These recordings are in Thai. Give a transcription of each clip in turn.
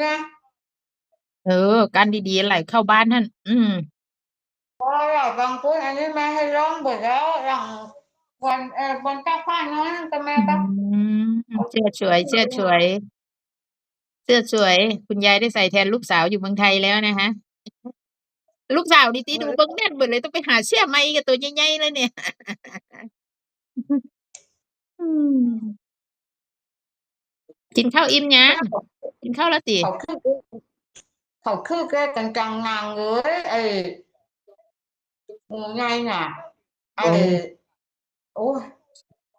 ไง เออ กันดี ๆ ไหลเข้าบ้านนั่นอืม เพราะเราบางคนอันนี้แม่ให้ร้องหมดแล้วหลังวันเออวันตั้งผ้าน้อยนั่นก็แม่อืก็มเสื้อสวย เสื้อสวย เสื้อสวย คุณยายได้ใส่แทนลูกสาวอยู่เมืองไทยแล้วนะคะ ลูกสาวนี่ติดูเบิ่งแน่นเบิดเลยต้องไปหาเสื้อใหม่กับตัวใหญ่ๆเลยเนี่ย อืม กินข้าวอิ่มยังกินข้าวแล้วติเขาคือเขาคือแกกันจังนางเลยไอ้หมูไงน่ะไอ้โอ้ย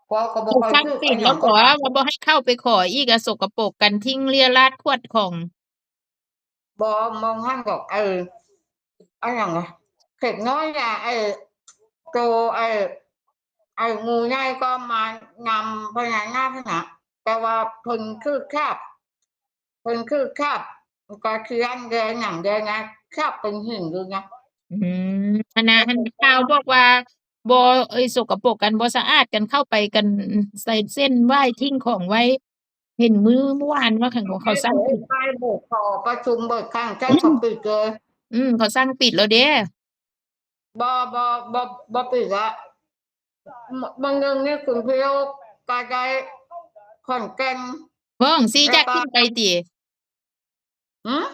พอก็บอกถูกเขาสั่งคือปิดแล้วขอว่าบ่ให้เข้าไปขออีกอะสกปรกกันทิ้งเลียราดขวดของบอมองห้างบอกเออไอ้ยังไงเข็ดน้อยน่ะไอ้โตไอ้ไอ้หมูไงก็มานำพญานาคนะ แต่ว่าเพิ่นคือคาบเพิ่นคือคาบก็คืออันเดียวหนังเดียวนะคาบเป็นหินดูนะอืมอันนะอันข่าวบอกว่าบ่เอ้ยสกปรกกันบ่สะอาดกันเข้าไปกันใส่เส้นไหว้ทิ้งของไว้ เห็นมือเมื่อวานว่าขังของเขาสร้างปิดไปเบิกขอประชุมเบิกข้างใช้เขาปิดเลยอืม เขาสร้างปิดแล้วเด้บอบอบอบอปิดละบางเรื่องนี่คุณพิโยกาใจ ขอนแก่นบ้องสิอยากขึ้นไปติหืม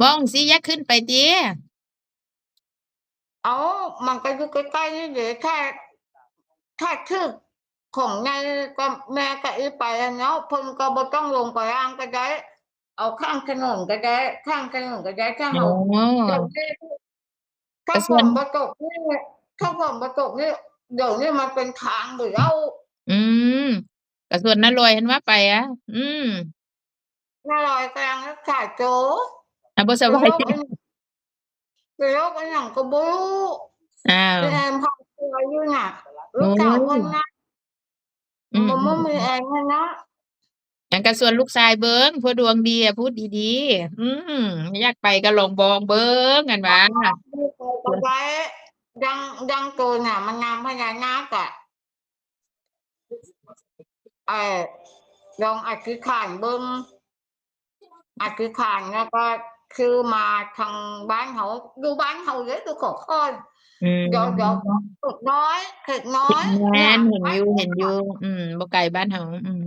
บ้องสิอยากขึ้นไปติเอามันก็อยู่ใกล้ๆนี่เดี๋ยวแค่แค่ชื่อของในก็แม่ก็อีไปอะเนาะเพิ่นก็บ่ต้องลงไปอ่างก็ได้ เอาข้างถนนก็ได้ ข้างถนนก็ได้ถ้าโอ้เฮาเดี๋ยวนี้ถ้าฝนมาตกนี่ถ้าฝนมาตกนี่เดี๋ยวนี้มันเป็นทางอยู่แล้วอืม กระส่วนนั้นลอยเห็นว่าไปอะ อืมน่าลอยกลางรักษาโจอะบ่สบายไปโรคอันหยังก็บ่รู้อ้าวแอมพาตัวอยู่น่ะลูกสาวเพิ่นนะอืมบ่บ่มีแอมให้นะอันกระส่วนลูกชายเบิ่งผู้ดวงดีอะพูดดีๆ อืมอยากไปก็ลองบองเบิ่งกันว่าก็ไว้ดังดังตัวน่ะ มันนำพญานาคอะ เอ่อลองอธิษฐานเบิ่งอธิษฐานแล้วก็คือมาทางบ้านเขาดูบ้านเขาเลยดูขอคอนอืมเดี๋ยวเดี๋ยวเข็ดน้อยเข็ดน้อยแม่นเห็นอยู่เห็นอยู่อืมบ่ไกลบ้านเฮาอืม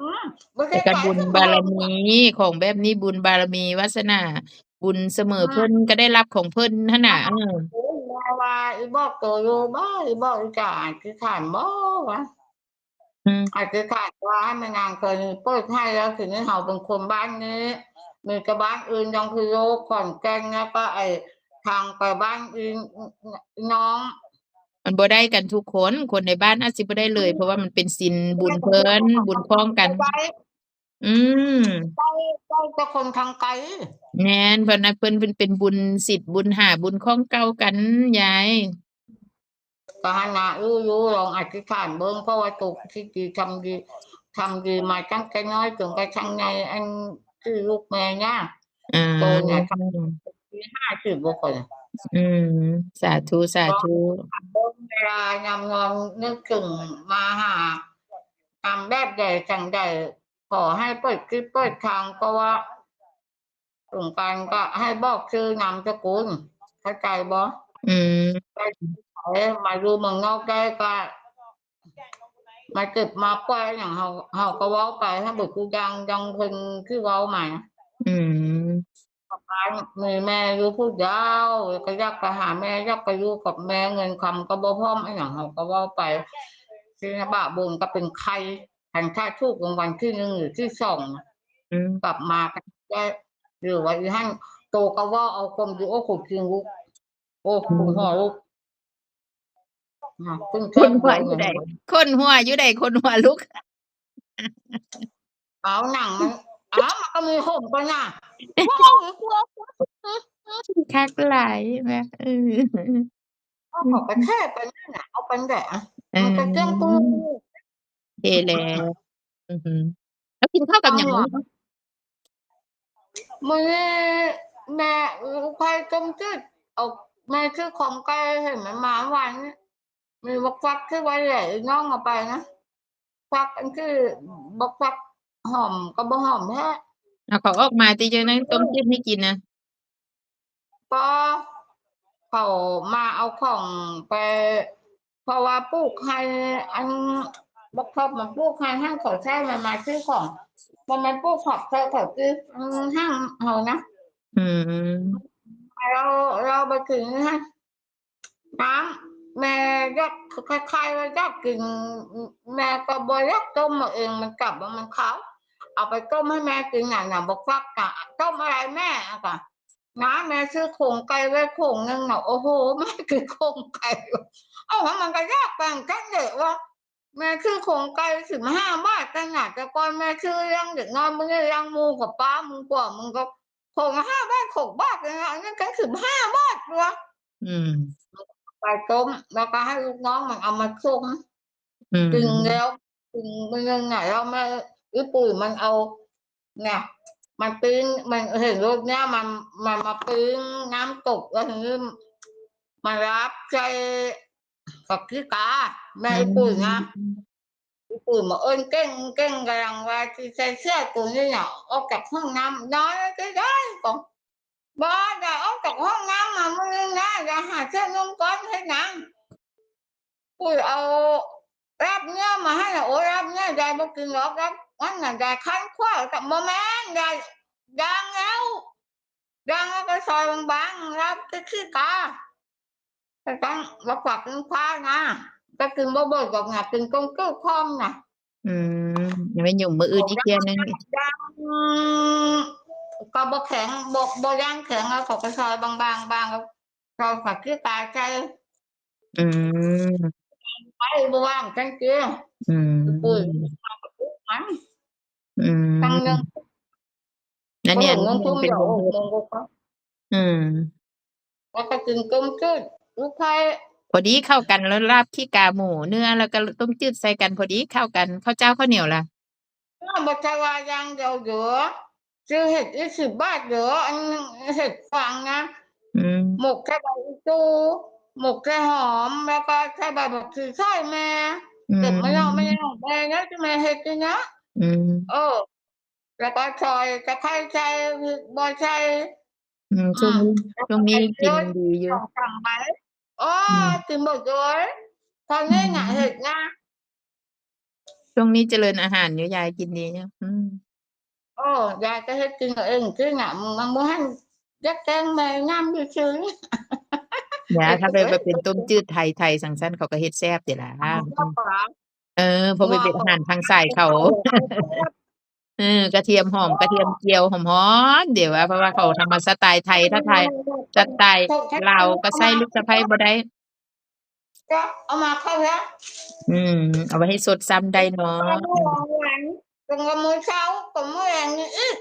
อืมบ่แต่ได้ก็ไกลบุญสักบารหน่อยมีของแบบนี้บุญบารมีวาสนาบุญเสมออ่าเพิ่นก็ได้รับของเพิ่นหั่นน่ะเออโอ้ยว่าว่าอีบอกตัวอยู่บ่อีบอกอีจ่าอธิษฐานบ่วะ อืมอธิษฐานว่าให้มันนางเคยเปิดให้แล้วถึงนี้เขาเป็นคนบ้านนี้ มีกับบ้านอื่นยังคือโลกขอนแก่นแล้วก็ไอ้ทางไปบ้านอื่นน้องมันบ่ได้กันทุกคน คนในบ้านอาจสิบ่ได้เลย เพราะว่ามันเป็นศีลบุญเพิ่นบุญคล้องกัน ไปอืมไปไปแต่คนทางไกลแม่นเพิ่นน่ะเพิ่นเป็นเป็นบุญสิทธิ์บุญหาบุญคล้องเก่ากันยาย ก็ให้นารู้รู้ลองอธิษฐานเบิ่งเพราะว่าตุกที่ดีทำดีทำดีมาตั้งแต่น้อยจนกระทั่งในอันที่ลูกแม่เนี่ยอ่าโตเนี่ยทปีห้าสิบกว่าคนอืม สาธุสาธุเบิ่งเวลายำนอนนึกถึงมาหาทำแบบใดจังใดขอให้เปิดคลิปเปิดทางก็ว่าสงกรารก็ให้บอกชื่อนามสกุลเข้าใจบ่อืม เอ้ยมาดูเมืองนอกได้ก็มาเก็บมาปล่อยอย่างเฮาเฮาก็เว้าไปให้เบิดกูยังยังเพิ่นคือเว้าใหม่อืมบ้านมีแม่อยู่ผู้เดียวก็อยากไปหาแม่อยากไปอยู่กับแม่เงินคำก็บ่พร้อมไอ้หยังเฮาก็เว้าไปที่นบะบุญก็เป็นใครทันค่าถูกรางวัลที่หนึ่งหรือที่สองอืมกลับมาก็ได้หรือว่าอีหั่นโตก็เว่าเอาความอยู่โอ้โหจริงลูกโอ้คุณพ่อลูกอะ ซึ่งคนหัวแค่อยู่ใดเงินคนหัวอยู่ใดคนหัวลุก เอาหนังมันอ้าวมันก็มีห่มกันน่ะว้าวกลัวคักหลายแม่เออเอาเขอกระแทกไปนั่นน่ะเอาเป็นแบบเอมันอจะเจ้งปูเทแล้วอือหือแล้วกินข้าวกับหยังเอาอะมือแม่ใครต้มจืดเอาแม่ชื่อของไก่เห็นไหมหมาวันนี้ มีบักฟักที่ไว้ใหญ่น้องเอาไปนะฟักอันคือบักฟักหอมก็บ่หอมแท้เอาเขาออกมาติจังได๋ต้มจืดให้กินน่ะก็เขามาเอาของไปเพราะว่าปลูกให้อันบักทบมันปลูกให้ห้างเขาใช้มันมาซื้อของมันมันปลูกผักเธอเขาซื้ออืมห้างเฮานะอืมเราเราไปถึงฮะน้ำ แม่ยกคล้ายๆว่ายกกินแม่ก็บอยกต้มมาเองมันกลับมามันเขาเอาไปต้มให้แม่กินหน่ะน่ะบอกฟักกะต้มอะไรแม่อะกะน้าแม่ซื้อโคงไก่ไว้โคงนึงน่ะโอ้โหแม่คือโคงไก่เอาแล้วมันก็ยากกันกันเด็กว่าแม่คือโคงไก่สิบห้าบาทกันน่ะแต่ก่อนแม่ซื้อยังเด็กน้อยมึงยังหมูกับป้ามึงกว่ามึงก็โขงห้าบาทหกบาทเลยนะอันนี้กันสิบห้าบาทวะอืม ไปต้มแล้วก็ให้ลูกน้องมันเอามาส่งอืมกินแล้วกินมันยังไงเราไม่อีปุ๋ยมันเอา เนี่ย มันปิ้งมันเห็นรถเนี่ยมันมันมาปิ้งน้ำตกแล้วทีนี้มารับใจกับพี่กาแม่อีปุ๋ยนะอีปุ๋ยมาเอิ้นเก่งเก่งกำลังว่าที่ใส่เสื้อตัวนี้เนี่ยออกจากห้องน้ำน้อยก็ได้ก่อน บ้าอย่าออกจากห้องน้ำมามึงนะอย่าหาเสื้อนุ่งก้อนให้หนังปุ้ยเอารับเนื้อมาให้นะโอ้ยรับเนื้อยายบอกกินหรอกรับงั้นน่ะยายคันขว้ากับโมแมนยายยางแล้วยางแล้วก็ซอยบางๆรับก็ขี้กาแต่ต้องมาฝากกินควานะก็กินบ่บ่อยกับงากินกงกู้คอมนะอืมยังไม่ยุ่งมื้ออื่นอีกเที่ยหนึงยาง ก็บ่แข็งบ่บ่ย่างแข็งแล้วเขาก็ซอยบางๆบางแล้วซอยฝากขี้กาใจอืมไปบ่ว่างจังเกี้ยอืมปุ๋ยมันอืม tăng nhân นั่นเนี่ย ngon มัน không เป็น dầu วงเล็บ ngon không có อืม có cái chừng cơm chứ lúc thay พอดีเข้ากันแล้วลาบขี้กาหมูเนื้อแล้วก็ต้มจืดใส่กันพอดีเข้ากันข้าวเจ้าข้าวเหนียวล่ะ nó mà thay qua giang dầu dừa chứ thịt ít thịt bát dừa anh thịt phẳng nha อืม một cái bài tu một cái hòm và có cái bài bột thịt xoay mè อืม đừng mới đâu mới đâu mè nhá chứ mè thịt chứ nhá อืม ờ rồi có xoài cái khay chay bò chay อืมช่วงนี้ rồi ช่วง có นี้ cái กิน chuối ดีอยู่ còn thằng máy ô Ừ. tìm một chuối còn nghe Ừ. ngại thịt nha ช่วงนี้เจริญอาหารอยู่ยายกินดีอยู่อืม Ồ, dạ cái hết kinh ở ưng chứ ngậm mà muốn ăn rất kén mê ngâm như chứ อย่าเออถ้าไปเออไปเป็นต้มจืดไทยไทยสังสันเขาก็เฮ็ดแซ่บเดี๋ยวล่ะ không có quả เออเพอไปเป็นอาหารทางสายเขา เออกระเทียมหอมกระเทียมเจียวหอมๆเดี๋ยวว่าเพราะว่าเขาทำมาสไตล์ไทยถ้าไทยสไตล์ลาวก็ใส่ลูกสะใภ้บ่ได้ ông mà không hả อืม เอาไว้ให้สดซ้ำได้เนาะ còn có mùi sau còn mùi ăn như ít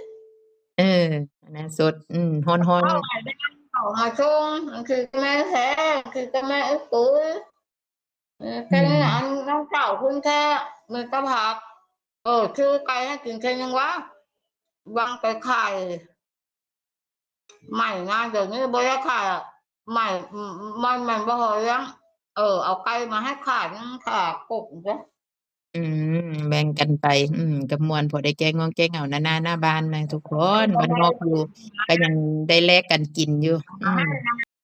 เอออันนั้นสด อืมฮ้อน không phải đang khẩu mà chung thì cái mẹ thế thì cái mẹ ít tuổi cái Ừ. này anh nó khẩu khuyên thế mình có học ờ chứ cái nó kinh thế nhưng quá bằng cái khải mày nga giờ như bây giờ khải mày mày mày bao hồi lắm ờ ở cây mà hết khải nó khải cục chứ ๆอืม อืม แบ่งกันไป อืม ก็ม่วนพอได้แก้งงแก้เหงา หน้าหน้าบ้านนะทุกคน บ้านนอกอยู่ ก็ยังได้แลกกันกินอยู่ อืม